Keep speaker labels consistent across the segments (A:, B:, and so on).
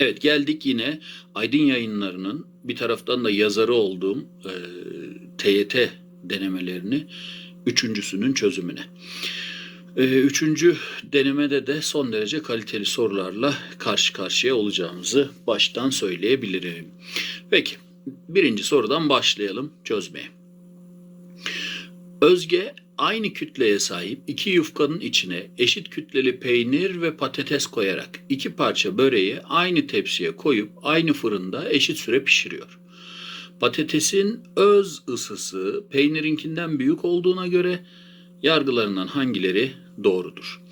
A: Evet geldik yine Aydın Yayınları'nın bir taraftan da yazarı olduğum e, TYT denemelerini üçüncüsünün çözümüne. E, üçüncü denemede de son derece kaliteli sorularla karşı karşıya olacağımızı baştan söyleyebilirim. Peki birinci sorudan başlayalım çözmeye. Özge aynı kütleye sahip iki yufkanın içine eşit kütleli peynir ve patates koyarak iki parça böreği aynı tepsiye koyup aynı fırında eşit süre pişiriyor. Patatesin öz ısısı peynirinkinden büyük olduğuna göre yargılarından hangileri doğrudur?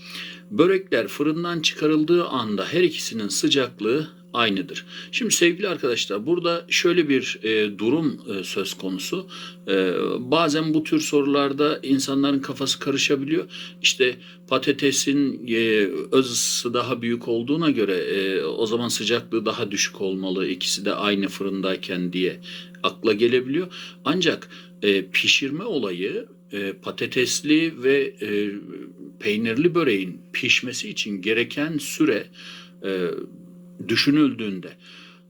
A: Börekler fırından çıkarıldığı anda her ikisinin sıcaklığı aynıdır. Şimdi sevgili arkadaşlar burada şöyle bir e, durum e, söz konusu. E, bazen bu tür sorularda insanların kafası karışabiliyor. İşte patatesin e, öz ısısı daha büyük olduğuna göre e, o zaman sıcaklığı daha düşük olmalı. İkisi de aynı fırındayken diye akla gelebiliyor. Ancak e, pişirme olayı e, patatesli ve e, peynirli böreğin pişmesi için gereken süre e, düşünüldüğünde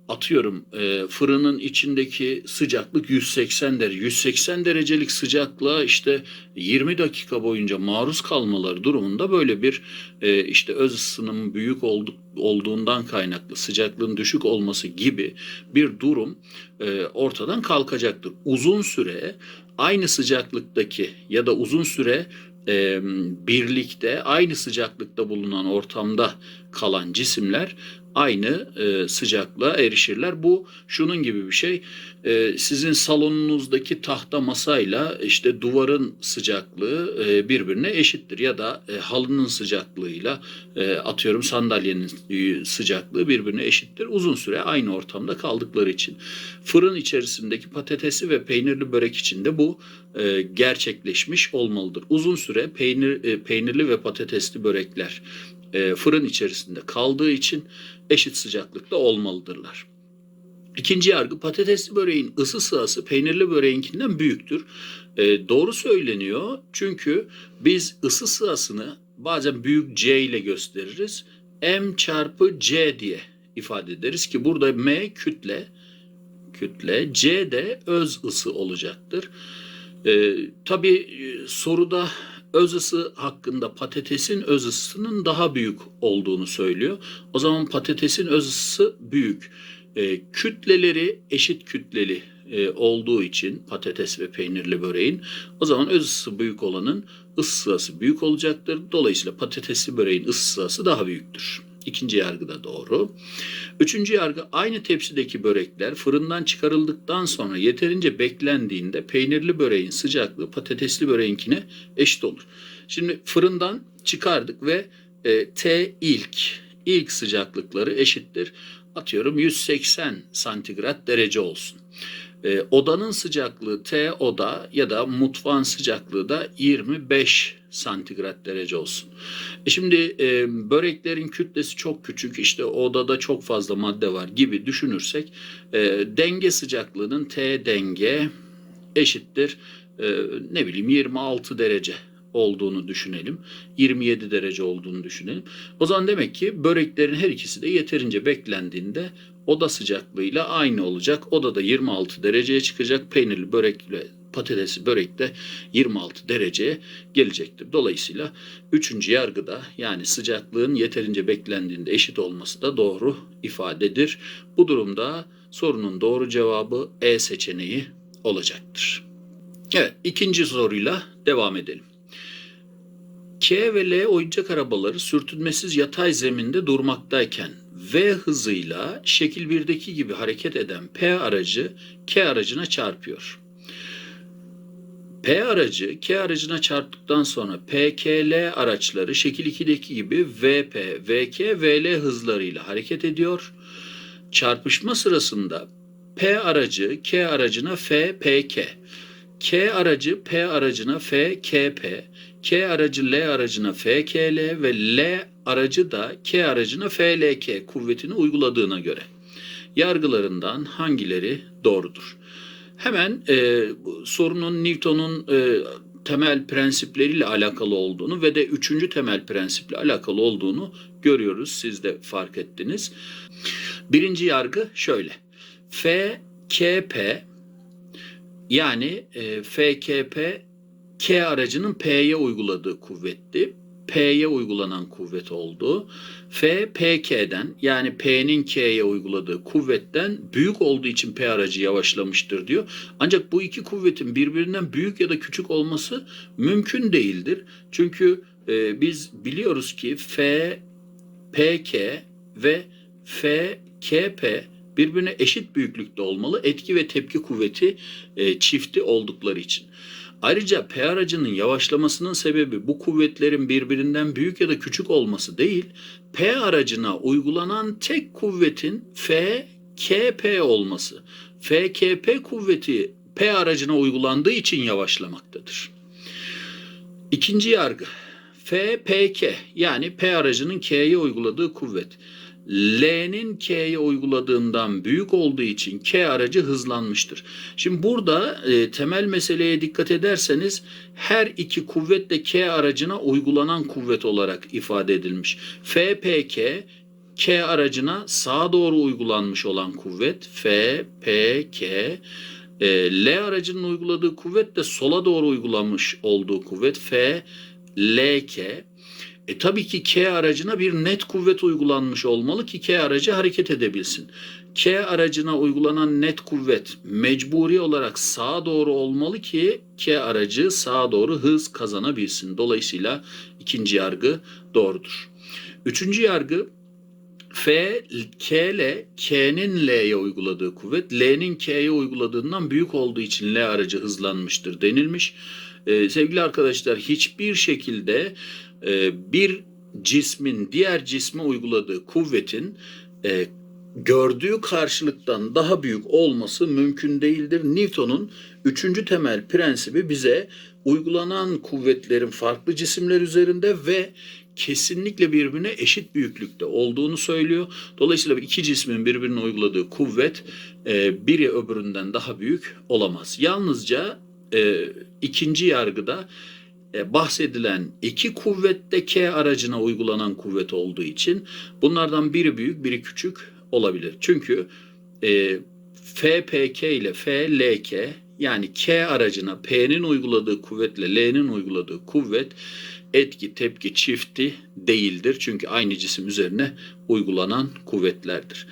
A: atıyorum e, fırının içindeki sıcaklık 180 derece. 180 derecelik sıcaklığa işte 20 dakika boyunca maruz kalmaları durumunda böyle bir e, işte öz ısının büyük olduk, olduğundan kaynaklı sıcaklığın düşük olması gibi bir durum e, ortadan kalkacaktır. Uzun süre aynı sıcaklıktaki ya da uzun süre e, birlikte aynı sıcaklıkta bulunan ortamda kalan cisimler aynı e, sıcaklığa erişirler. Bu şunun gibi bir şey. E, sizin salonunuzdaki tahta masayla işte duvarın sıcaklığı e, birbirine eşittir ya da e, halının sıcaklığıyla e, atıyorum sandalyenin sıcaklığı birbirine eşittir. Uzun süre aynı ortamda kaldıkları için. Fırın içerisindeki patatesi ve peynirli börek için de bu e, gerçekleşmiş olmalıdır. Uzun süre peynir e, peynirli ve patatesli börekler e, fırın içerisinde kaldığı için eşit sıcaklıkta olmalıdırlar. İkinci yargı patatesli böreğin ısı sırası peynirli böreğinkinden büyüktür. E, doğru söyleniyor çünkü biz ısı sırasını bazen büyük C ile gösteririz. M çarpı C diye ifade ederiz ki burada M kütle, kütle C de öz ısı olacaktır. E, tabii e, soruda öz ısı hakkında patatesin öz ısısının daha büyük olduğunu söylüyor. O zaman patatesin öz ısısı büyük. E, kütleleri eşit kütleli e, olduğu için patates ve peynirli böreğin o zaman öz ısısı büyük olanın ısı sırası büyük olacaktır. Dolayısıyla patatesli böreğin ısı sırası daha büyüktür. İkinci yargı da doğru. Üçüncü yargı aynı tepsideki börekler fırından çıkarıldıktan sonra yeterince beklendiğinde peynirli böreğin sıcaklığı patatesli böreğinkine eşit olur. Şimdi fırından çıkardık ve e, T ilk ilk sıcaklıkları eşittir. Atıyorum 180 santigrat derece olsun. E, odanın sıcaklığı T oda ya da mutfağın sıcaklığı da 25 santigrat derece olsun. E şimdi e, böreklerin kütlesi çok küçük işte odada çok fazla madde var gibi düşünürsek e, denge sıcaklığının T denge eşittir e, ne bileyim 26 derece olduğunu düşünelim. 27 derece olduğunu düşünelim. O zaman demek ki böreklerin her ikisi de yeterince beklendiğinde oda sıcaklığıyla aynı olacak. Odada 26 dereceye çıkacak. Peynirli börekle patatesi börek de 26 dereceye gelecektir. Dolayısıyla üçüncü yargıda yani sıcaklığın yeterince beklendiğinde eşit olması da doğru ifadedir. Bu durumda sorunun doğru cevabı E seçeneği olacaktır. Evet ikinci soruyla devam edelim. K ve L oyuncak arabaları sürtünmesiz yatay zeminde durmaktayken V hızıyla şekil 1'deki gibi hareket eden P aracı K aracına çarpıyor. P aracı K aracına çarptıktan sonra PKL araçları şekil 2'deki gibi VP, VK, VL hızlarıyla hareket ediyor. Çarpışma sırasında P aracı K aracına F, PK, K aracı P aracına F, KP, K aracı L aracına FKL ve L aracı da K aracına FLK kuvvetini uyguladığına göre yargılarından hangileri doğrudur? Hemen e, sorunun Newton'un e, temel prensipleriyle alakalı olduğunu ve de üçüncü temel prensiple alakalı olduğunu görüyoruz. Siz de fark ettiniz. Birinci yargı şöyle. FKP yani e, FKP K aracının P'ye uyguladığı kuvvetti. P'ye uygulanan kuvvet oldu. F PK'den yani P'nin K'ye uyguladığı kuvvetten büyük olduğu için P aracı yavaşlamıştır diyor. Ancak bu iki kuvvetin birbirinden büyük ya da küçük olması mümkün değildir. Çünkü e, biz biliyoruz ki F PK ve FKP birbirine eşit büyüklükte olmalı. Etki ve tepki kuvveti e, çifti oldukları için. Ayrıca P aracının yavaşlamasının sebebi bu kuvvetlerin birbirinden büyük ya da küçük olması değil, P aracına uygulanan tek kuvvetin FKP olması. FKP kuvveti P aracına uygulandığı için yavaşlamaktadır. İkinci yargı. FPK yani P aracının K'ye uyguladığı kuvvet. L'nin K'ye uyguladığından büyük olduğu için K aracı hızlanmıştır. Şimdi burada e, temel meseleye dikkat ederseniz her iki kuvvet de K aracına uygulanan kuvvet olarak ifade edilmiş. FPK K aracına sağa doğru uygulanmış olan kuvvet FPK e, L aracının uyguladığı kuvvet de sola doğru uygulanmış olduğu kuvvet F LK. E tabii ki K aracına bir net kuvvet uygulanmış olmalı ki K aracı hareket edebilsin. K aracına uygulanan net kuvvet mecburi olarak sağa doğru olmalı ki K aracı sağa doğru hız kazanabilsin. Dolayısıyla ikinci yargı doğrudur. Üçüncü yargı F, K ile K'nin L'ye uyguladığı kuvvet, L'nin K'ye uyguladığından büyük olduğu için L aracı hızlanmıştır denilmiş. Ee, sevgili arkadaşlar hiçbir şekilde e, bir cismin diğer cisme uyguladığı kuvvetin e, gördüğü karşılıktan daha büyük olması mümkün değildir. Newton'un üçüncü temel prensibi bize uygulanan kuvvetlerin farklı cisimler üzerinde ve kesinlikle birbirine eşit büyüklükte olduğunu söylüyor. Dolayısıyla iki cismin birbirine uyguladığı kuvvet e, biri öbüründen daha büyük olamaz. Yalnızca e, ikinci yargıda bahsedilen iki kuvvette K aracına uygulanan kuvvet olduğu için bunlardan biri büyük biri küçük olabilir. Çünkü e, FPK ile FLK yani K aracına P'nin uyguladığı kuvvetle L'nin uyguladığı kuvvet etki tepki çifti değildir. Çünkü aynı cisim üzerine uygulanan kuvvetlerdir.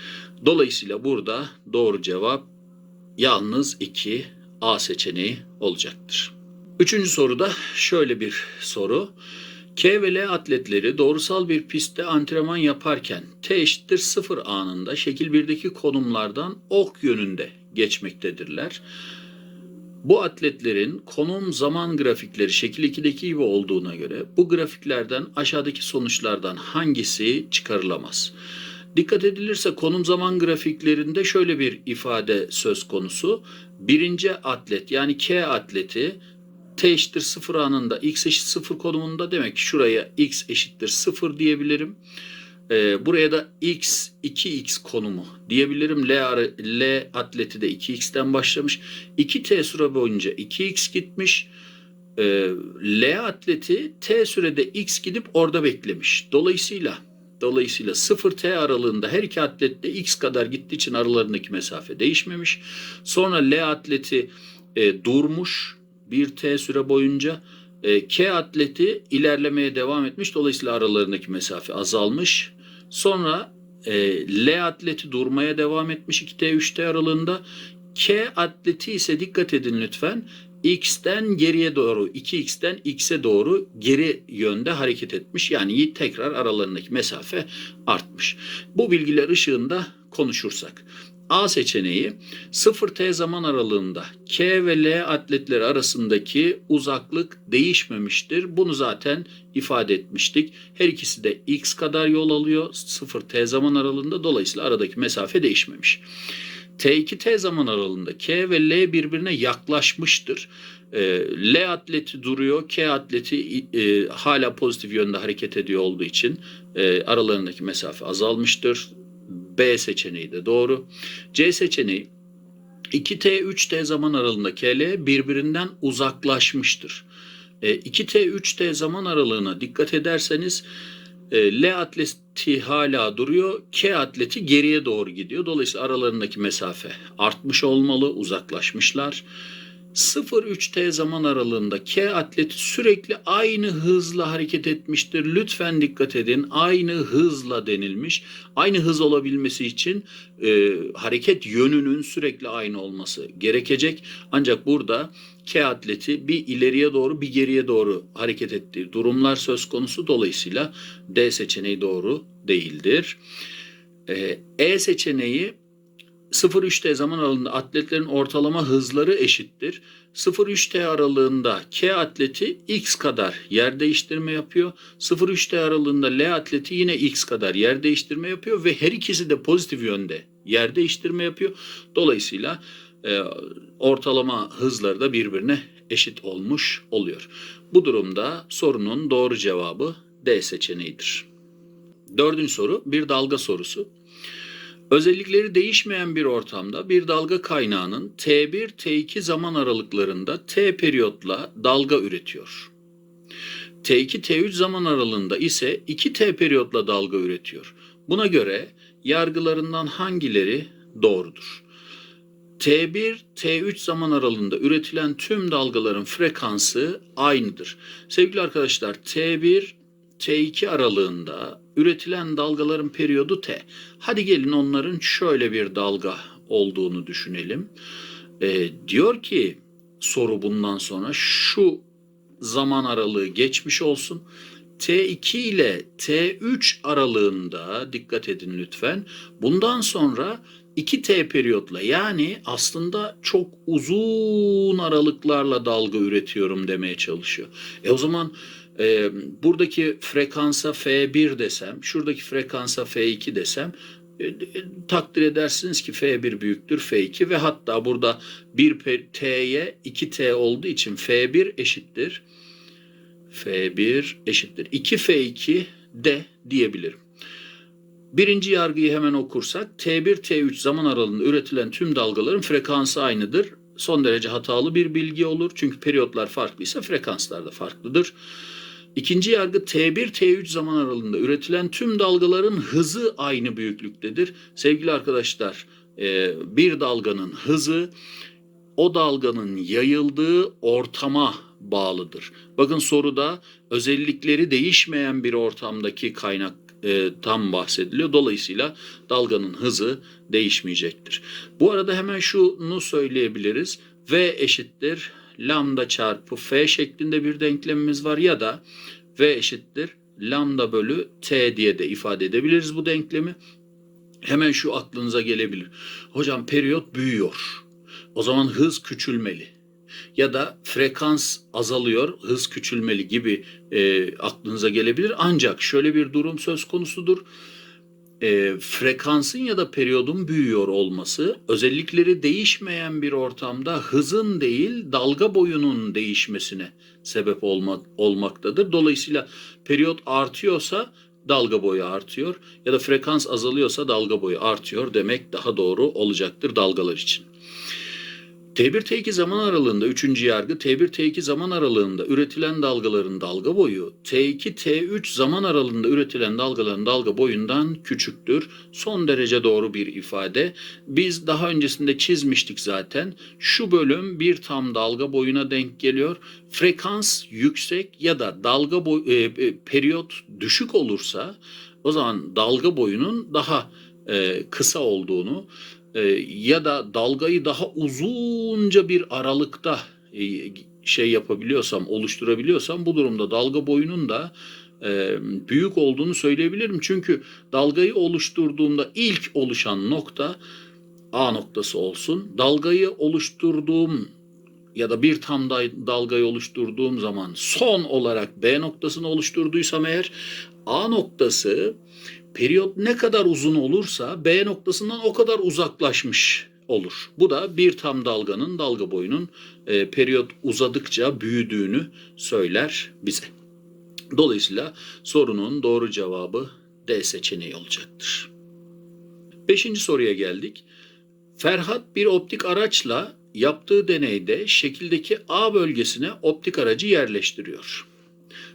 A: Dolayısıyla burada doğru cevap yalnız 2 A seçeneği olacaktır. Üçüncü soruda şöyle bir soru. K ve L atletleri doğrusal bir pistte antrenman yaparken T eşittir 0 anında şekil 1'deki konumlardan ok yönünde geçmektedirler. Bu atletlerin konum zaman grafikleri şekil 2'deki gibi olduğuna göre bu grafiklerden aşağıdaki sonuçlardan hangisi çıkarılamaz? Dikkat edilirse konum zaman grafiklerinde şöyle bir ifade söz konusu. Birinci atlet yani K atleti t eşittir 0 anında x eşit 0 konumunda demek ki şuraya x eşittir 0 diyebilirim. Ee, buraya da x 2x konumu diyebilirim. L, L atleti de 2x'ten başlamış. 2t süre boyunca 2x gitmiş. Ee, L atleti t sürede x gidip orada beklemiş. Dolayısıyla Dolayısıyla 0T aralığında her iki atlet de X kadar gittiği için aralarındaki mesafe değişmemiş. Sonra L atleti e, durmuş 1T süre boyunca. E, K atleti ilerlemeye devam etmiş. Dolayısıyla aralarındaki mesafe azalmış. Sonra e, L atleti durmaya devam etmiş 2T 3T aralığında. K atleti ise dikkat edin lütfen x'ten geriye doğru 2x'ten x'e doğru geri yönde hareket etmiş. Yani tekrar aralarındaki mesafe artmış. Bu bilgiler ışığında konuşursak. A seçeneği 0T zaman aralığında K ve L atletleri arasındaki uzaklık değişmemiştir. Bunu zaten ifade etmiştik. Her ikisi de X kadar yol alıyor 0T zaman aralığında. Dolayısıyla aradaki mesafe değişmemiş. T2T zaman aralığında K ve L birbirine yaklaşmıştır. E, L atleti duruyor, K atleti e, hala pozitif yönde hareket ediyor olduğu için e, aralarındaki mesafe azalmıştır. B seçeneği de doğru. C seçeneği 2T 3T zaman aralığında KL birbirinden uzaklaşmıştır. E, 2T 3T zaman aralığına dikkat ederseniz e, L atleti hala duruyor, K atleti geriye doğru gidiyor. Dolayısıyla aralarındaki mesafe artmış olmalı, uzaklaşmışlar. 0-3T zaman aralığında K atleti sürekli aynı hızla hareket etmiştir. Lütfen dikkat edin. Aynı hızla denilmiş. Aynı hız olabilmesi için e, hareket yönünün sürekli aynı olması gerekecek. Ancak burada K atleti bir ileriye doğru bir geriye doğru hareket ettiği durumlar söz konusu. Dolayısıyla D seçeneği doğru değildir. E, E seçeneği 0-3T zaman aralığında atletlerin ortalama hızları eşittir. 0-3T aralığında K atleti X kadar yer değiştirme yapıyor. 0-3T aralığında L atleti yine X kadar yer değiştirme yapıyor ve her ikisi de pozitif yönde yer değiştirme yapıyor. Dolayısıyla e, ortalama hızları da birbirine eşit olmuş oluyor. Bu durumda sorunun doğru cevabı D seçeneğidir. Dördüncü soru bir dalga sorusu. Özellikleri değişmeyen bir ortamda bir dalga kaynağının T1, T2 zaman aralıklarında T periyotla dalga üretiyor. T2, T3 zaman aralığında ise 2T periyotla dalga üretiyor. Buna göre yargılarından hangileri doğrudur? T1, T3 zaman aralığında üretilen tüm dalgaların frekansı aynıdır. Sevgili arkadaşlar T1, T2 aralığında üretilen dalgaların periyodu T. Hadi gelin onların şöyle bir dalga olduğunu düşünelim. Ee, diyor ki soru bundan sonra şu zaman aralığı geçmiş olsun. T2 ile T3 aralığında dikkat edin lütfen. Bundan sonra 2T periyotla yani aslında çok uzun aralıklarla dalga üretiyorum demeye çalışıyor. E o zaman e, buradaki frekansa F1 desem, şuradaki frekansa F2 desem e, e, takdir edersiniz ki F1 büyüktür F2 ve hatta burada 1 T'ye 2T olduğu için F1 eşittir. F1 eşittir. 2F2 de diyebilirim. Birinci yargıyı hemen okursak T1 T3 zaman aralığında üretilen tüm dalgaların frekansı aynıdır. Son derece hatalı bir bilgi olur. Çünkü periyotlar farklıysa frekanslar da farklıdır. İkinci yargı T1 T3 zaman aralığında üretilen tüm dalgaların hızı aynı büyüklüktedir. Sevgili arkadaşlar e, bir dalganın hızı o dalganın yayıldığı ortama bağlıdır. Bakın soruda özellikleri değişmeyen bir ortamdaki kaynak e, tam bahsediliyor. Dolayısıyla dalganın hızı değişmeyecektir. Bu arada hemen şunu söyleyebiliriz. V eşittir lambda çarpı f şeklinde bir denklemimiz var ya da v eşittir lambda bölü t diye de ifade edebiliriz bu denklemi. Hemen şu aklınıza gelebilir. Hocam periyot büyüyor. O zaman hız küçülmeli. Ya da frekans azalıyor, hız küçülmeli gibi e, aklınıza gelebilir. Ancak şöyle bir durum söz konusudur e, frekansın ya da periyodun büyüyor olması özellikleri değişmeyen bir ortamda hızın değil dalga boyunun değişmesine sebep olma, olmaktadır. Dolayısıyla periyot artıyorsa dalga boyu artıyor ya da frekans azalıyorsa dalga boyu artıyor demek daha doğru olacaktır dalgalar için. T1 T2 zaman aralığında 3. yargı T1 T2 zaman aralığında üretilen dalgaların dalga boyu T2 T3 zaman aralığında üretilen dalgaların dalga boyundan küçüktür. Son derece doğru bir ifade. Biz daha öncesinde çizmiştik zaten. Şu bölüm bir tam dalga boyuna denk geliyor. Frekans yüksek ya da dalga boy e, e, periyot düşük olursa o zaman dalga boyunun daha e, kısa olduğunu e, ya da dalgayı daha uzunca bir aralıkta e, şey yapabiliyorsam, oluşturabiliyorsam bu durumda dalga boyunun da e, büyük olduğunu söyleyebilirim. Çünkü dalgayı oluşturduğumda ilk oluşan nokta A noktası olsun. Dalgayı oluşturduğum ya da bir tam dalgayı oluşturduğum zaman son olarak B noktasını oluşturduysam eğer A noktası periyot ne kadar uzun olursa B noktasından o kadar uzaklaşmış olur. Bu da bir tam dalganın dalga boyunun e, periyot uzadıkça büyüdüğünü söyler bize. Dolayısıyla sorunun doğru cevabı D seçeneği olacaktır. Beşinci soruya geldik. Ferhat bir optik araçla yaptığı deneyde şekildeki A bölgesine optik aracı yerleştiriyor.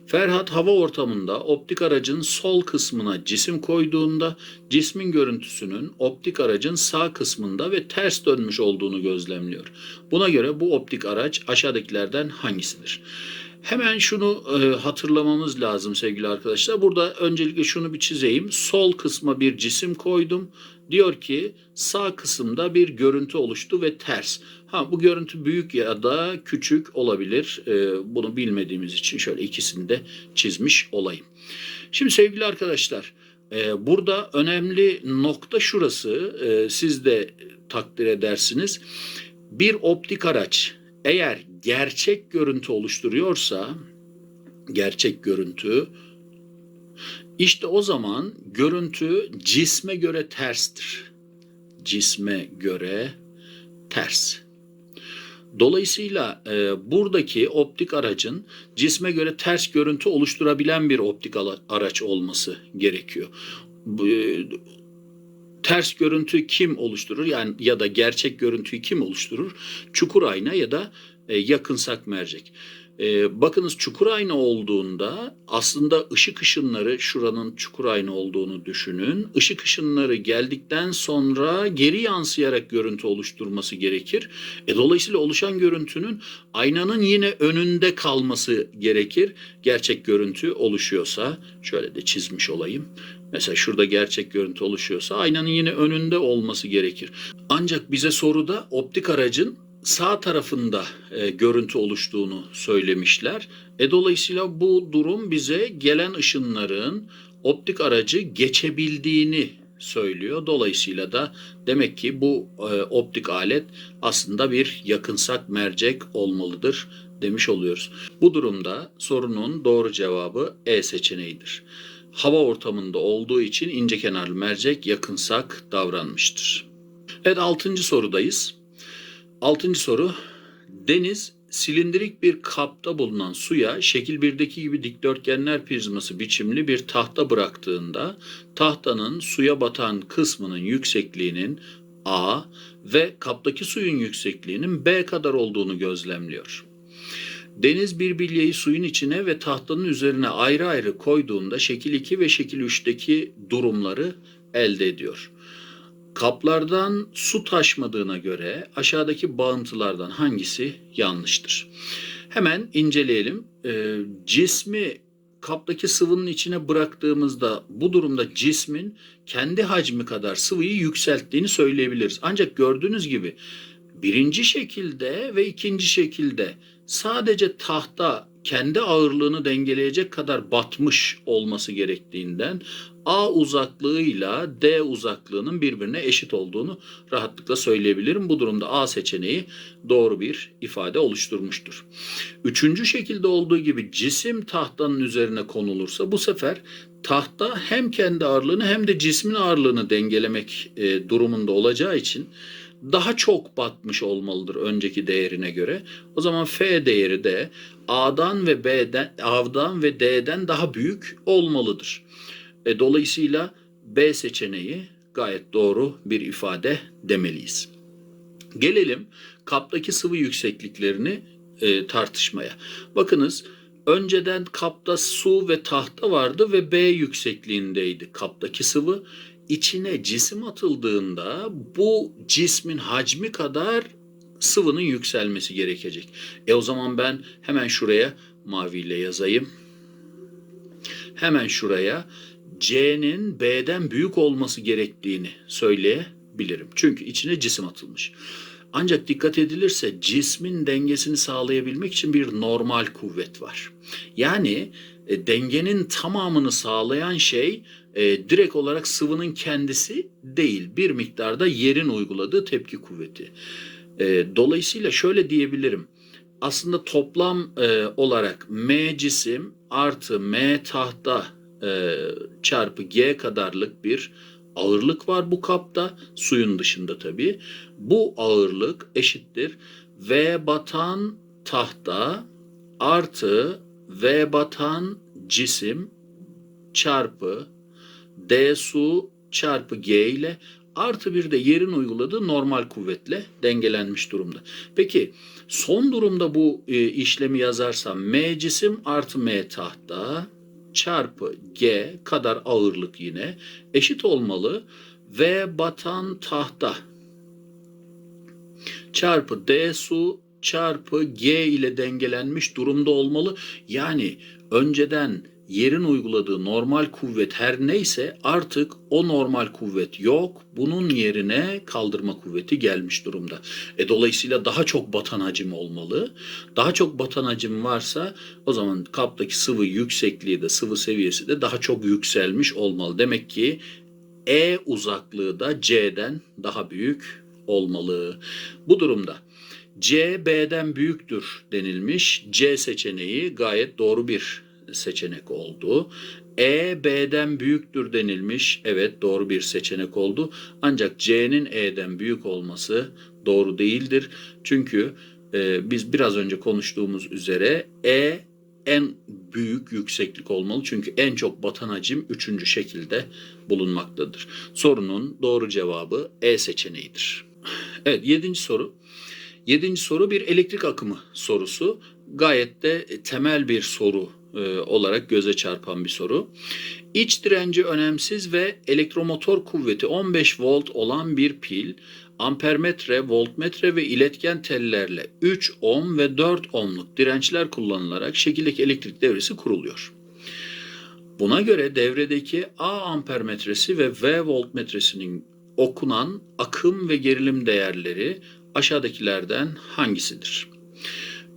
A: Ferhat hava ortamında optik aracın sol kısmına cisim koyduğunda cismin görüntüsünün optik aracın sağ kısmında ve ters dönmüş olduğunu gözlemliyor. Buna göre bu optik araç aşağıdakilerden hangisidir? Hemen şunu e, hatırlamamız lazım sevgili arkadaşlar. Burada öncelikle şunu bir çizeyim. Sol kısma bir cisim koydum. Diyor ki sağ kısımda bir görüntü oluştu ve ters. Ha bu görüntü büyük ya da küçük olabilir. E, bunu bilmediğimiz için şöyle ikisini de çizmiş olayım. Şimdi sevgili arkadaşlar e, burada önemli nokta şurası. E, siz de takdir edersiniz. Bir optik araç eğer gerçek görüntü oluşturuyorsa gerçek görüntü işte o zaman görüntü cisme göre terstir. Cisme göre ters. Dolayısıyla e, buradaki optik aracın cisme göre ters görüntü oluşturabilen bir optik araç olması gerekiyor. Ters görüntü kim oluşturur? Yani ya da gerçek görüntüyü kim oluşturur? Çukur ayna ya da e, yakınsak mercek. E, bakınız çukur ayna olduğunda aslında ışık ışınları şuranın çukur ayna olduğunu düşünün. Işık ışınları geldikten sonra geri yansıyarak görüntü oluşturması gerekir. E, dolayısıyla oluşan görüntünün aynanın yine önünde kalması gerekir. Gerçek görüntü oluşuyorsa şöyle de çizmiş olayım. Mesela şurada gerçek görüntü oluşuyorsa aynanın yine önünde olması gerekir. Ancak bize soruda optik aracın sağ tarafında e, görüntü oluştuğunu söylemişler. E, dolayısıyla bu durum bize gelen ışınların optik aracı geçebildiğini söylüyor. Dolayısıyla da demek ki bu e, optik alet aslında bir yakınsak mercek olmalıdır demiş oluyoruz. Bu durumda sorunun doğru cevabı E seçeneğidir. Hava ortamında olduğu için ince kenarlı mercek yakınsak davranmıştır. Evet 6. sorudayız. Altıncı soru. Deniz silindirik bir kapta bulunan suya şekil 1'deki gibi dikdörtgenler prizması biçimli bir tahta bıraktığında tahtanın suya batan kısmının yüksekliğinin A ve kaptaki suyun yüksekliğinin B kadar olduğunu gözlemliyor. Deniz bir bilyeyi suyun içine ve tahtanın üzerine ayrı ayrı koyduğunda şekil 2 ve şekil 3'teki durumları elde ediyor. Kaplardan su taşmadığına göre aşağıdaki bağıntılardan hangisi yanlıştır? Hemen inceleyelim. Ee, cismi kaptaki sıvının içine bıraktığımızda bu durumda cismin kendi hacmi kadar sıvıyı yükselttiğini söyleyebiliriz. Ancak gördüğünüz gibi birinci şekilde ve ikinci şekilde sadece tahta kendi ağırlığını dengeleyecek kadar batmış olması gerektiğinden A uzaklığıyla D uzaklığının birbirine eşit olduğunu rahatlıkla söyleyebilirim. Bu durumda A seçeneği doğru bir ifade oluşturmuştur. Üçüncü şekilde olduğu gibi cisim tahtanın üzerine konulursa bu sefer tahta hem kendi ağırlığını hem de cismin ağırlığını dengelemek e, durumunda olacağı için daha çok batmış olmalıdır önceki değerine göre. O zaman F değeri de A'dan ve B'den, A'dan ve D'den daha büyük olmalıdır. E, dolayısıyla B seçeneği gayet doğru bir ifade demeliyiz. Gelelim kaptaki sıvı yüksekliklerini e, tartışmaya. Bakınız önceden kapta su ve tahta vardı ve B yüksekliğindeydi kaptaki sıvı. İçine cisim atıldığında bu cismin hacmi kadar sıvının yükselmesi gerekecek. E o zaman ben hemen şuraya maviyle yazayım. Hemen şuraya C'nin B'den büyük olması gerektiğini söyleyebilirim. Çünkü içine cisim atılmış. Ancak dikkat edilirse cismin dengesini sağlayabilmek için bir normal kuvvet var. Yani e, dengenin tamamını sağlayan şey e, direkt olarak sıvının kendisi değil. Bir miktarda yerin uyguladığı tepki kuvveti. E, dolayısıyla şöyle diyebilirim. Aslında toplam e, olarak M cisim artı M tahta e, çarpı G kadarlık bir ağırlık var bu kapta. Suyun dışında tabii. Bu ağırlık eşittir. V batan tahta artı V batan cisim çarpı D su çarpı G ile artı bir de yerin uyguladığı normal kuvvetle dengelenmiş durumda. Peki son durumda bu e, işlemi yazarsam M cisim artı M tahta çarpı G kadar ağırlık yine eşit olmalı. V batan tahta çarpı D su çarpı G ile dengelenmiş durumda olmalı. Yani önceden yerin uyguladığı normal kuvvet her neyse artık o normal kuvvet yok. Bunun yerine kaldırma kuvveti gelmiş durumda. E dolayısıyla daha çok batan hacim olmalı. Daha çok batan hacim varsa o zaman kaptaki sıvı yüksekliği de sıvı seviyesi de daha çok yükselmiş olmalı. Demek ki E uzaklığı da C'den daha büyük olmalı. Bu durumda C B'den büyüktür denilmiş. C seçeneği gayet doğru bir seçenek oldu. E B'den büyüktür denilmiş. Evet doğru bir seçenek oldu. Ancak C'nin E'den büyük olması doğru değildir. Çünkü e, biz biraz önce konuştuğumuz üzere E en büyük yükseklik olmalı. Çünkü en çok batan hacim üçüncü şekilde bulunmaktadır. Sorunun doğru cevabı E seçeneğidir. Evet yedinci soru. Yedinci soru bir elektrik akımı sorusu. Gayet de temel bir soru e, olarak göze çarpan bir soru. İç direnci önemsiz ve elektromotor kuvveti 15 volt olan bir pil ampermetre, voltmetre ve iletken tellerle 3 ohm ve 4 ohmluk dirençler kullanılarak şekildeki elektrik devresi kuruluyor. Buna göre devredeki A ampermetresi ve V voltmetresinin okunan akım ve gerilim değerleri aşağıdakilerden hangisidir?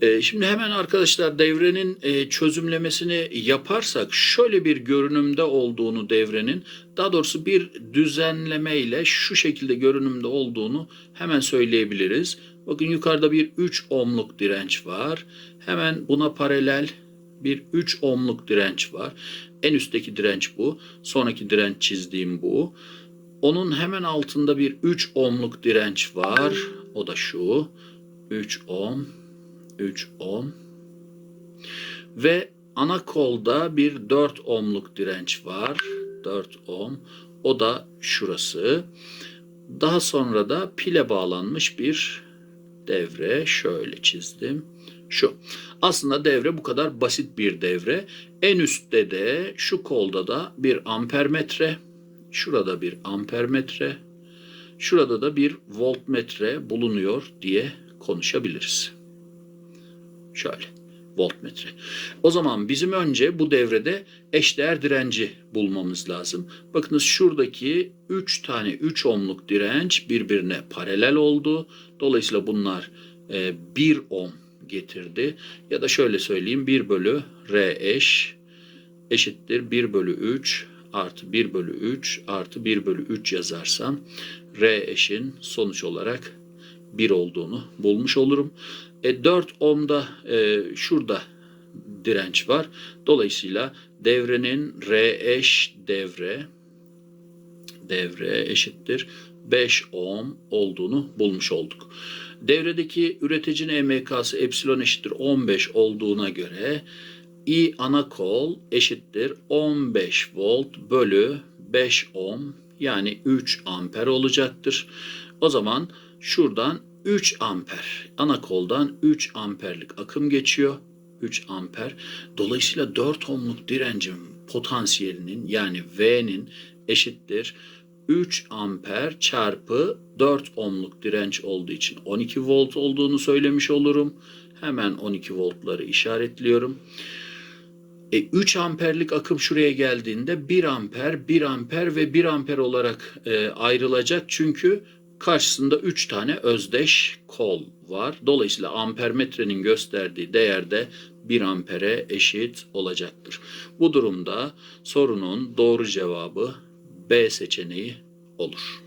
A: Ee, Şimdi hemen arkadaşlar devrenin e, çözümlemesini yaparsak şöyle bir görünümde olduğunu devrenin daha doğrusu bir düzenleme ile şu şekilde görünümde olduğunu hemen söyleyebiliriz. Bakın yukarıda bir 3 ohmluk direnç var. Hemen buna paralel bir 3 ohmluk direnç var. En üstteki direnç bu. Sonraki direnç çizdiğim bu. Onun hemen altında bir 3 ohmluk direnç var. O da şu. 3 ohm, 3 ohm. Ve ana kolda bir 4 ohmluk direnç var. 4 ohm. O da şurası. Daha sonra da pile bağlanmış bir devre. Şöyle çizdim. Şu. Aslında devre bu kadar basit bir devre. En üstte de şu kolda da bir ampermetre. Şurada bir ampermetre. Şurada da bir voltmetre bulunuyor diye konuşabiliriz. Şöyle voltmetre. O zaman bizim önce bu devrede eşdeğer direnci bulmamız lazım. Bakınız şuradaki 3 tane 3 ohmluk direnç birbirine paralel oldu. Dolayısıyla bunlar 1 ohm getirdi. Ya da şöyle söyleyeyim 1 bölü R eş eşittir 1 bölü 3 artı 1 bölü 3 artı 1 bölü 3 yazarsam R eşin sonuç olarak 1 olduğunu bulmuş olurum. E, 4 ohmda e, şurada direnç var. Dolayısıyla devrenin R eş devre devre eşittir 5 ohm olduğunu bulmuş olduk. Devredeki üreticinin EMK'sı epsilon eşittir 15 olduğuna göre I ana kol eşittir 15 volt bölü 5 ohm yani 3 amper olacaktır. O zaman şuradan 3 amper ana koldan 3 amperlik akım geçiyor. 3 amper. Dolayısıyla 4 ohmluk direncin potansiyelinin yani V'nin eşittir 3 amper çarpı 4 ohmluk direnç olduğu için 12 volt olduğunu söylemiş olurum. Hemen 12 voltları işaretliyorum. E, 3 amperlik akım şuraya geldiğinde 1 amper, 1 amper ve 1 amper olarak e, ayrılacak. Çünkü karşısında 3 tane özdeş kol var. Dolayısıyla ampermetrenin gösterdiği değerde 1 ampere eşit olacaktır. Bu durumda sorunun doğru cevabı B seçeneği olur.